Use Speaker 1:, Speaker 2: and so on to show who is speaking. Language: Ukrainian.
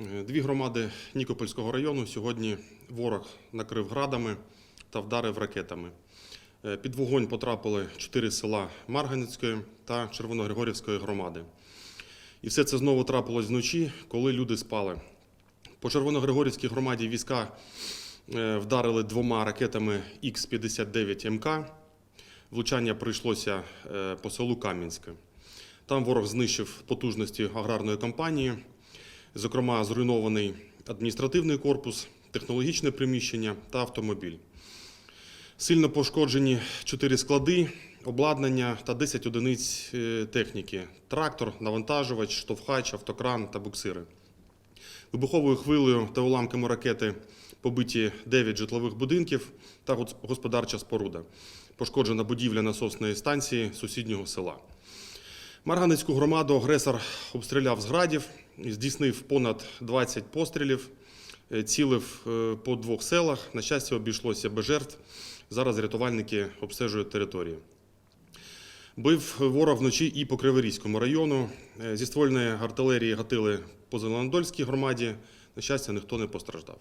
Speaker 1: Е, Дві громади Нікопольського району сьогодні ворог накрив градами та вдарив ракетами. Е, Під вогонь потрапили чотири села Марганецької та Червоногригорівської громади. І все це знову трапилось вночі, коли люди спали. По Червоногригорівській громаді війська е, вдарили двома ракетами Х-59 МК. Влучання прийшлося по селу Кам'янське. Там ворог знищив потужності аграрної компанії, зокрема, зруйнований адміністративний корпус, технологічне приміщення та автомобіль. Сильно пошкоджені 4 склади, обладнання та 10 одиниць е, техніки: трактор, навантажувач, штовхач, автокран та буксири. Вибуховою хвилею та уламками ракети побиті 9 житлових будинків та господарча споруда. Пошкоджена будівля насосної станції сусіднього села. Марганецьку громаду агресор обстріляв з градів, здійснив понад 20 пострілів, е, цілив е, по двох селах. На щастя, обійшлося без жертв. Зараз рятувальники обстежують територію. Бив ворог вночі і по Криворізькому району. Е, Зі ствольної артилерії гатили по Зеленодольській громаді. На щастя, ніхто не постраждав.